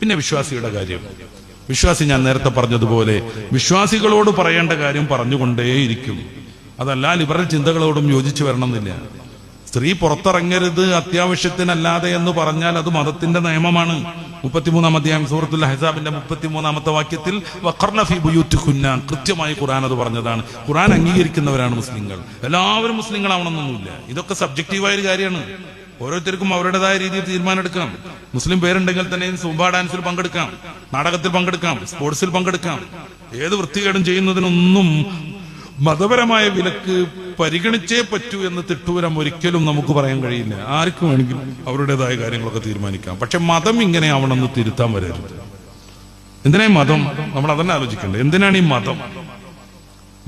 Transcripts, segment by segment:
പിന്നെ വിശ്വാസിയുടെ കാര്യം. വിശ്വാസി ഞാൻ നേരത്തെ പറഞ്ഞതുപോലെ വിശ്വാസികളോട് പറയേണ്ട കാര്യം പറഞ്ഞുകൊണ്ടേയിരിക്കും. അതല്ലാതെ ഇവരുടെ ചിന്തകളോടും യോജിച്ചു വരണമെന്നില്ല. സ്ത്രീ പുറത്തിറങ്ങരുത് അത്യാവശ്യത്തിനല്ലാതെ എന്ന് പറഞ്ഞാൽ അത് മതത്തിന്റെ നിയമമാണ്. മുപ്പത്തിമൂന്നാം അധ്യായം സൂറത്തുൽ ഹസാബിന്റെ മുപ്പത്തിമൂന്നാമത്തെ വാക്യത്തിൽ കൃത്യമായി ഖുറാൻ അത് പറഞ്ഞതാണ്. ഖുറാൻ അംഗീകരിക്കുന്നവരാണ് മുസ്ലിങ്ങൾ. എല്ലാവരും മുസ്ലിങ്ങളാവണമെന്നൊന്നുമില്ല. ഇതൊക്കെ സബ്ജക്റ്റീവായ ഒരു കാര്യമാണ്. ഓരോരുത്തർക്കും അവരുടേതായ രീതിയിൽ തീരുമാനം എടുക്കാം മുസ്ലിം പേരുണ്ടെങ്കിൽ തന്നെ സൂംബ ഡാൻസിൽ പങ്കെടുക്കാം നാടകത്തിൽ പങ്കെടുക്കാം സ്പോർട്സിൽ പങ്കെടുക്കാം. ഏത് വൃത്തികേടും ചെയ്യുന്നതിനൊന്നും മതപരമായ വിലക്ക് പരിഗണിച്ചേ പറ്റൂ എന്ന് തിട്ടൂരം ഒരിക്കലും നമുക്ക് പറയാൻ കഴിയില്ല. ആർക്കും വേണമെങ്കിലും അവരുടേതായ കാര്യങ്ങളൊക്കെ തീരുമാനിക്കാം. പക്ഷെ മതം ഇങ്ങനെ ആവണമെന്ന് തിരുത്താൻ വരരുത്. എന്തിനാ മതം? നമ്മൾ അതന്നെ ആലോചിക്കണ്ടേ? എന്തിനാണ് ഈ മതം?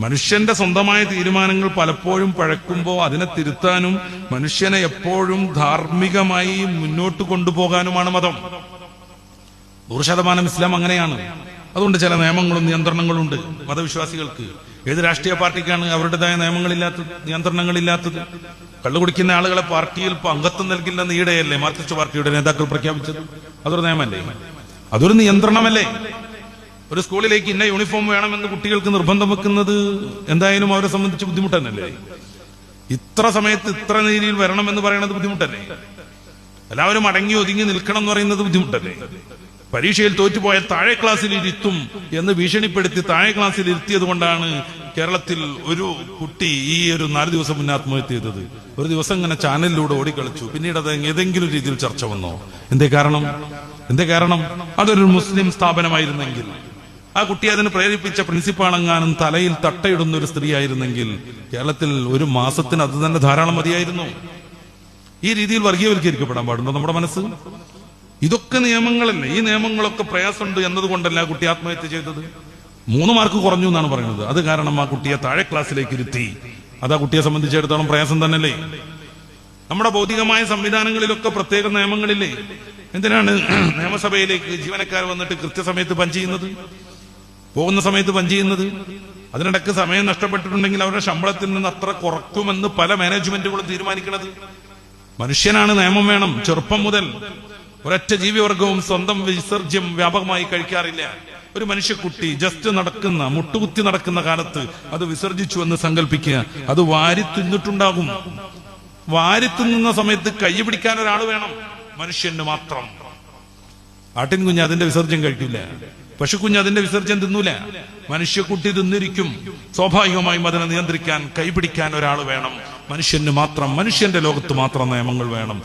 മനുഷ്യന്റെ സ്വന്തമായ തീരുമാനങ്ങൾ പലപ്പോഴും പഴക്കുമ്പോൾ അതിനെ തിരുത്താനും മനുഷ്യനെ എപ്പോഴും ധാർമ്മികമായി മുന്നോട്ട് കൊണ്ടുപോകാനുമാണ് മതം. നൂറ് ശതമാനം ഇസ്ലാം അങ്ങനെയാണ്. അതുകൊണ്ട് ചില നിയമങ്ങളും നിയന്ത്രണങ്ങളും ഉണ്ട് മതവിശ്വാസികൾക്ക്. ഏത് രാഷ്ട്രീയ പാർട്ടിക്കാണ് അവരുടേതായ നിയമങ്ങളില്ലാത്തത് നിയന്ത്രണങ്ങളില്ലാത്തത്? കള്ളുകുടിക്കുന്ന ആളുകളെ പാർട്ടിയിൽ അംഗത്വം നൽകില്ലെന്ന് ഈടെയല്ലേ മാർക്സിസ്റ്റ് പാർട്ടിയുടെ നേതാക്കൾ പ്രഖ്യാപിച്ചത്? അതൊരു നിയമമല്ലേ അതൊരു നിയന്ത്രണമല്ലേ? ഒരു സ്കൂളിലേക്ക് ഇന്ന യൂണിഫോം വേണമെന്ന് കുട്ടികൾക്ക് നിർബന്ധം വെക്കുന്നത് എന്തായാലും അവരെ സംബന്ധിച്ച് ബുദ്ധിമുട്ട് തന്നെയല്ലേ ഇത്ര സമയത്ത് ഇത്ര രീതിയിൽ വരണം എന്ന് പറയുന്നത് ബുദ്ധിമുട്ടല്ലേ? എല്ലാവരും അടങ്ങി ഒതുങ്ങി നിൽക്കണം എന്ന് പറയുന്നത് ബുദ്ധിമുട്ടല്ലേ? പരീക്ഷയിൽ തോറ്റുപോയ താഴെ ക്ലാസ്സിൽ ഇരുത്തും എന്ന് ഭീഷണിപ്പെടുത്തി താഴെ ക്ലാസ്സിൽ ഇരുത്തിയത് കൊണ്ടാണ് കേരളത്തിൽ ഒരു കുട്ടി ഈ ഒരു നാല് ദിവസം മുന്നേ ആത്മഹത്യ ചെയ്തത് ഒരു ദിവസം ഇങ്ങനെ ചാനലിലൂടെ ഓടിക്കളിച്ചു. പിന്നീട് അത് ഏതെങ്കിലും രീതിയിൽ ചർച്ച വന്നോ? എന്തേ കാരണം? എന്തേ കാരണം? അതൊരു മുസ്ലിം സ്ഥാപനമായിരുന്നെങ്കിൽ ആ കുട്ടി അതിന് പ്രേരിപ്പിച്ച പ്രിൻസിപ്പാളെങ്ങാനും തലയിൽ തട്ടയിടുന്ന ഒരു സ്ത്രീ ആയിരുന്നെങ്കിൽ കേരളത്തിൽ ഒരു മാസത്തിന് അത് തന്നെ ധാരാളം മതിയായിരുന്നു. ഈ രീതിയിൽ വർഗീയവൽക്കരിക്കപ്പെടാൻ പാടുണ്ടോ നമ്മുടെ മനസ്സ്? ഇതൊക്കെ നിയമങ്ങളല്ലേ. ഈ നിയമങ്ങളൊക്കെ പ്രയാസമുണ്ട് എന്നതുകൊണ്ടല്ല ആ കുട്ടി ആത്മഹത്യ ചെയ്തത്. മൂന്ന് മാർക്ക് കുറഞ്ഞു എന്നാണ് പറയുന്നത്. അത് കാരണം ആ കുട്ടിയെ താഴെ ക്ലാസ്സിലേക്ക് ഇരുത്തി. അത് ആ കുട്ടിയെ സംബന്ധിച്ചിടത്തോളം പ്രയാസം തന്നെയല്ലേ? നമ്മുടെ ഭൗതികമായ സംവിധാനങ്ങളിലൊക്കെ പ്രത്യേക നിയമങ്ങളില്ലേ? എന്തിനാണ് നിയമസഭയിലേക്ക് ജീവനക്കാർ വന്നിട്ട് കൃത്യസമയത്ത് പഞ്ച് ചെയ്യുന്നത്? പോകുന്ന സമയത്ത് പഞ്ച് ചെയ്യുന്നത്? അതിനിടക്ക് സമയം നഷ്ടപ്പെട്ടിട്ടുണ്ടെങ്കിൽ അവരുടെ ശമ്പളത്തിൽ നിന്ന് അത്ര കുറക്കുമെന്ന് പല മാനേജ്മെന്റുകളും തീരുമാനിക്കുന്നത് മനുഷ്യനാണ് നിയമം വേണം ചെറുപ്പം മുതൽ. ഒരൊറ്റ ജീവിവർഗവും സ്വന്തം വിസർജ്യം വ്യാപകമായി കഴിക്കാറില്ല. ഒരു മനുഷ്യക്കുട്ടി ജസ്റ്റ് നടക്കുന്ന മുട്ടുകുത്തി നടക്കുന്ന കാലത്ത് അത് വിസർജിച്ചു എന്ന് സങ്കല്പിക്കുക അത് വാരി തിന്നിട്ടുണ്ടാകും. വാരി തിന്നുന്ന സമയത്ത് കൈ പിടിക്കാൻ ഒരാൾ വേണം മനുഷ്യന് മാത്രം. ആട്ടിൻ കുഞ്ഞ് അതിന്റെ വിസർജ്യം കഴിക്കില്ല. പശുക്കുഞ്ഞ് അതിന്റെ വിസർജ്യം തിന്നൂല. മനുഷ്യക്കുട്ടി തിന്നിരിക്കും. സ്വാഭാവികമായും അതിനെ നിയന്ത്രിക്കാൻ കൈപിടിക്കാൻ ഒരാൾ വേണം. മനുഷ്യന് മാത്രം മനുഷ്യന്റെ ലോകത്ത് മാത്രം നിയമങ്ങൾ വേണം.